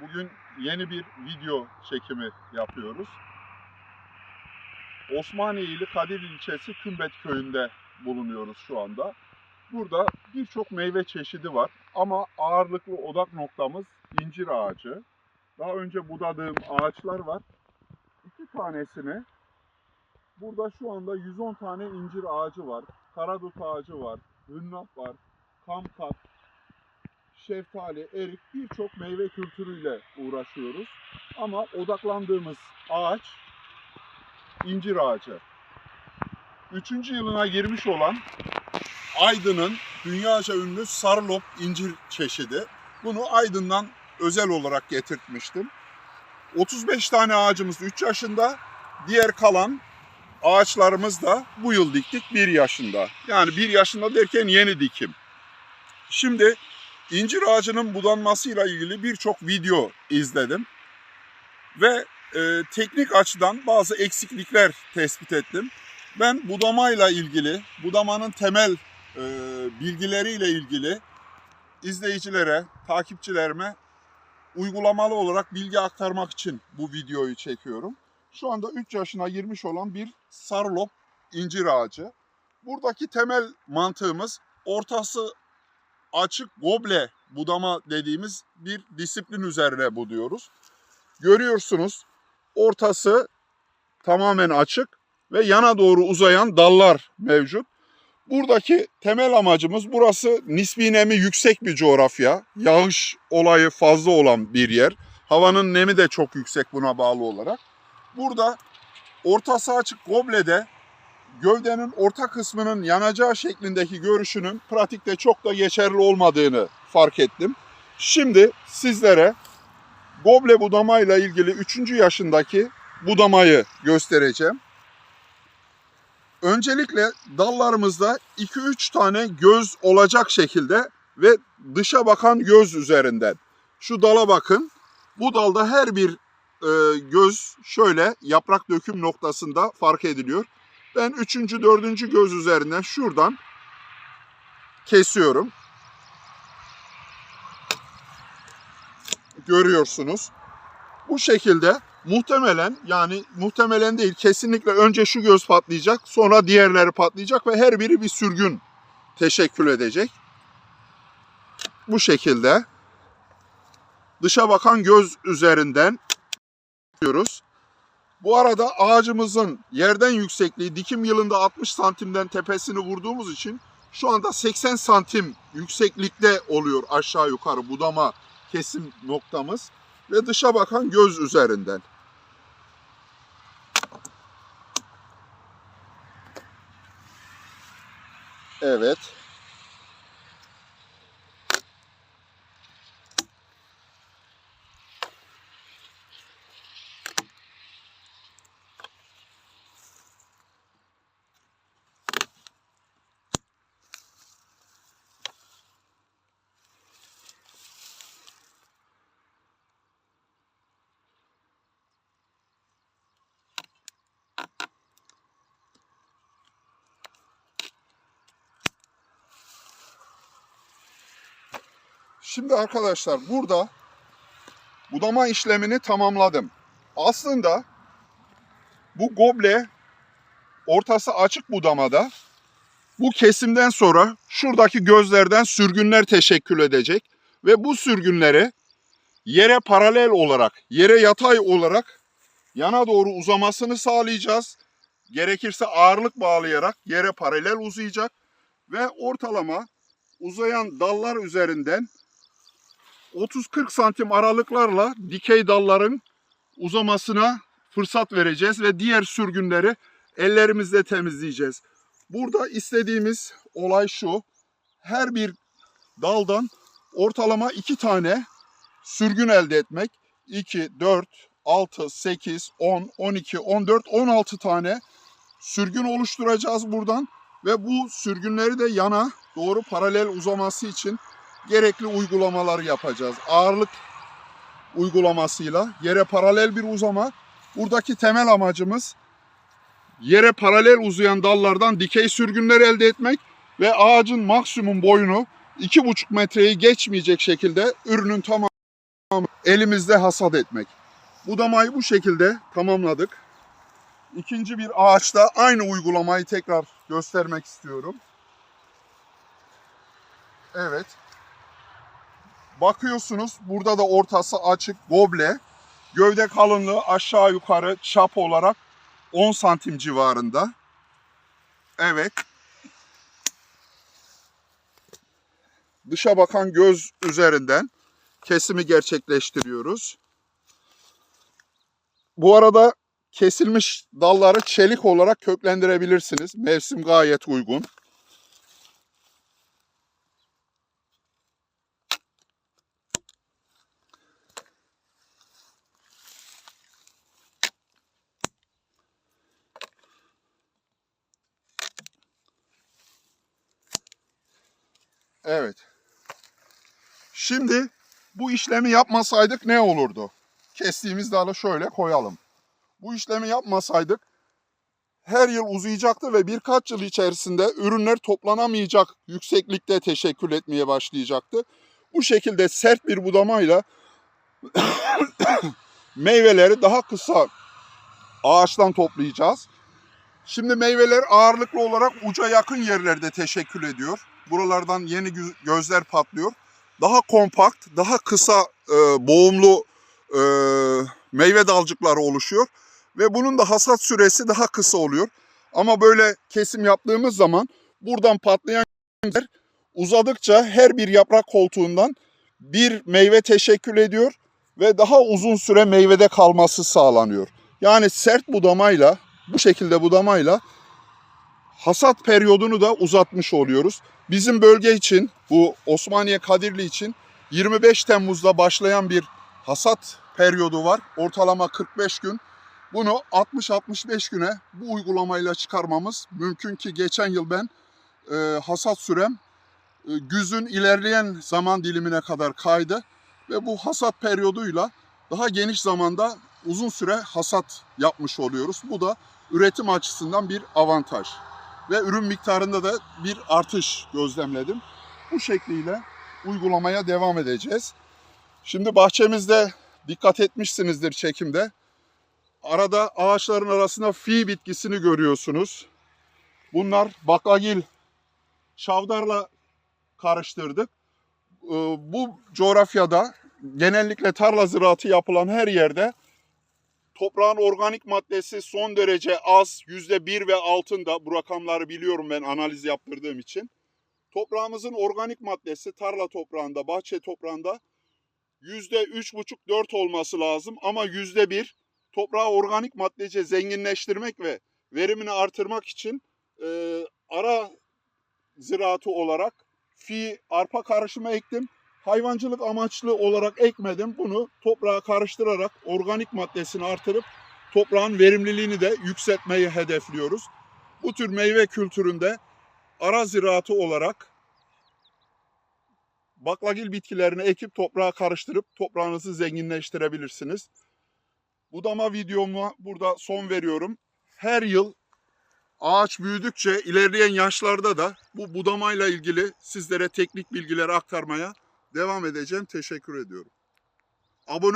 Bugün yeni bir video çekimi yapıyoruz. Osmaniyeli Kadir ilçesi Kümbet köyünde bulunuyoruz şu anda. Burada birçok meyve çeşidi var ama ağırlıklı odak noktamız incir ağacı. Daha önce budadığım ağaçlar var. İki tanesini burada şu anda 110 tane incir ağacı var. Karadut ağacı var, hünnap var, kamkat, şeftali, erik birçok meyve kültürüyle uğraşıyoruz. Ama odaklandığımız ağaç incir ağacı. Üçüncü yılına girmiş olan Aydın'ın dünyaca ünlü Sarlop incir çeşidi. Bunu Aydın'dan özel olarak getirtmiştim. 35 tane ağacımız 3 yaşında. Diğer kalan ağaçlarımız da bu yıl diktik 1 yaşında. Yani 1 yaşında derken yeni dikim. Şimdi incir ağacının budanmasıyla ilgili birçok video izledim. Ve e, teknik açıdan bazı eksiklikler tespit ettim. Ben budamayla ilgili, budamanın temel e, bilgileriyle ilgili izleyicilere, takipçilerime uygulamalı olarak bilgi aktarmak için bu videoyu çekiyorum. Şu anda 3 yaşına girmiş olan bir sarlop incir ağacı. Buradaki temel mantığımız ortası açık goble budama dediğimiz bir disiplin üzerine buduyoruz. Görüyorsunuz ortası tamamen açık ve yana doğru uzayan dallar mevcut. Buradaki temel amacımız burası nispi nemi yüksek bir coğrafya. Yağış olayı fazla olan bir yer. Havanın nemi de çok yüksek buna bağlı olarak. Burada ortası açık goblede gövdenin orta kısmının yanacağı şeklindeki görüşünün pratikte çok da geçerli olmadığını fark ettim. Şimdi sizlere goble budamayla ilgili 3. yaşındaki budamayı göstereceğim. Öncelikle dallarımızda 2-3 tane göz olacak şekilde ve dışa bakan göz üzerinden. Şu dala bakın. Bu dalda her bir e, göz şöyle yaprak döküm noktasında fark ediliyor. Ben 3. 4. göz üzerinden şuradan kesiyorum. Görüyorsunuz. Bu şekilde muhtemelen yani muhtemelen değil kesinlikle önce şu göz patlayacak sonra diğerleri patlayacak ve her biri bir sürgün teşekkül edecek. Bu şekilde dışa bakan göz üzerinden yapıyoruz. Bu arada ağacımızın yerden yüksekliği dikim yılında 60 santimden tepesini vurduğumuz için şu anda 80 santim yükseklikte oluyor aşağı yukarı budama kesim noktamız ve dışa bakan göz üzerinden. Evet. Şimdi arkadaşlar burada budama işlemini tamamladım. Aslında bu goble ortası açık budamada bu kesimden sonra şuradaki gözlerden sürgünler teşekkül edecek ve bu sürgünleri yere paralel olarak, yere yatay olarak yana doğru uzamasını sağlayacağız. Gerekirse ağırlık bağlayarak yere paralel uzayacak ve ortalama uzayan dallar üzerinden 30-40 santim aralıklarla dikey dalların uzamasına fırsat vereceğiz ve diğer sürgünleri ellerimizle temizleyeceğiz. Burada istediğimiz olay şu. Her bir daldan ortalama 2 tane sürgün elde etmek. 2, 4, 6, 8, 10, 12, 14, 16 tane sürgün oluşturacağız buradan. Ve bu sürgünleri de yana doğru paralel uzaması için gerekli uygulamalar yapacağız. Ağırlık uygulamasıyla yere paralel bir uzama. Buradaki temel amacımız yere paralel uzayan dallardan dikey sürgünler elde etmek ve ağacın maksimum boyunu 2,5 metreyi geçmeyecek şekilde ürünün tamamı elimizde hasat etmek. Budamayı bu şekilde tamamladık. İkinci bir ağaçta aynı uygulamayı tekrar göstermek istiyorum. Evet. Bakıyorsunuz burada da ortası açık goble. Gövde kalınlığı aşağı yukarı çap olarak 10 santim civarında. Evet. Dışa bakan göz üzerinden kesimi gerçekleştiriyoruz. Bu arada kesilmiş dalları çelik olarak köklendirebilirsiniz. Mevsim gayet uygun. Evet. Şimdi bu işlemi yapmasaydık ne olurdu? Kestiğimiz dalı şöyle koyalım. Bu işlemi yapmasaydık her yıl uzayacaktı ve birkaç yıl içerisinde ürünler toplanamayacak yükseklikte teşekkül etmeye başlayacaktı. Bu şekilde sert bir budamayla meyveleri daha kısa ağaçtan toplayacağız. Şimdi meyveler ağırlıklı olarak uca yakın yerlerde teşekkül ediyor. Buralardan yeni gö- gözler patlıyor. Daha kompakt, daha kısa e, boğumlu e, meyve dalcıkları oluşuyor. Ve bunun da hasat süresi daha kısa oluyor. Ama böyle kesim yaptığımız zaman buradan patlayan yer uzadıkça her bir yaprak koltuğundan bir meyve teşekkül ediyor ve daha uzun süre meyvede kalması sağlanıyor. Yani sert budamayla, bu şekilde budamayla hasat periyodunu da uzatmış oluyoruz. Bizim bölge için, bu Osmaniye Kadirli için 25 Temmuz'da başlayan bir hasat periyodu var. Ortalama 45 gün. Bunu 60-65 güne bu uygulamayla çıkarmamız mümkün ki geçen yıl ben e, hasat sürem e, güzün ilerleyen zaman dilimine kadar kaydı ve bu hasat periyoduyla daha geniş zamanda uzun süre hasat yapmış oluyoruz. Bu da üretim açısından bir avantaj ve ürün miktarında da bir artış gözlemledim. Bu şekliyle uygulamaya devam edeceğiz. Şimdi bahçemizde dikkat etmişsinizdir çekimde. Arada ağaçların arasında fi bitkisini görüyorsunuz. Bunlar baklagil şavdarla karıştırdık. Ee, Bu coğrafyada genellikle tarla ziraatı yapılan her yerde toprağın organik maddesi son derece az, yüzde bir ve altında. Bu rakamları biliyorum ben analiz yaptırdığım için. Toprağımızın organik maddesi tarla toprağında, bahçe toprağında yüzde üç buçuk dört olması lazım ama yüzde bir toprağı organik maddece zenginleştirmek ve verimini artırmak için e, ara ziraatı olarak fi arpa karışımı ektim. Hayvancılık amaçlı olarak ekmedim. Bunu toprağa karıştırarak organik maddesini artırıp toprağın verimliliğini de yükseltmeyi hedefliyoruz. Bu tür meyve kültüründe ara ziraatı olarak baklagil bitkilerini ekip toprağa karıştırıp toprağınızı zenginleştirebilirsiniz. Budama videoma burada son veriyorum. Her yıl ağaç büyüdükçe ilerleyen yaşlarda da bu budamayla ilgili sizlere teknik bilgileri aktarmaya devam edeceğim. Teşekkür ediyorum. Abone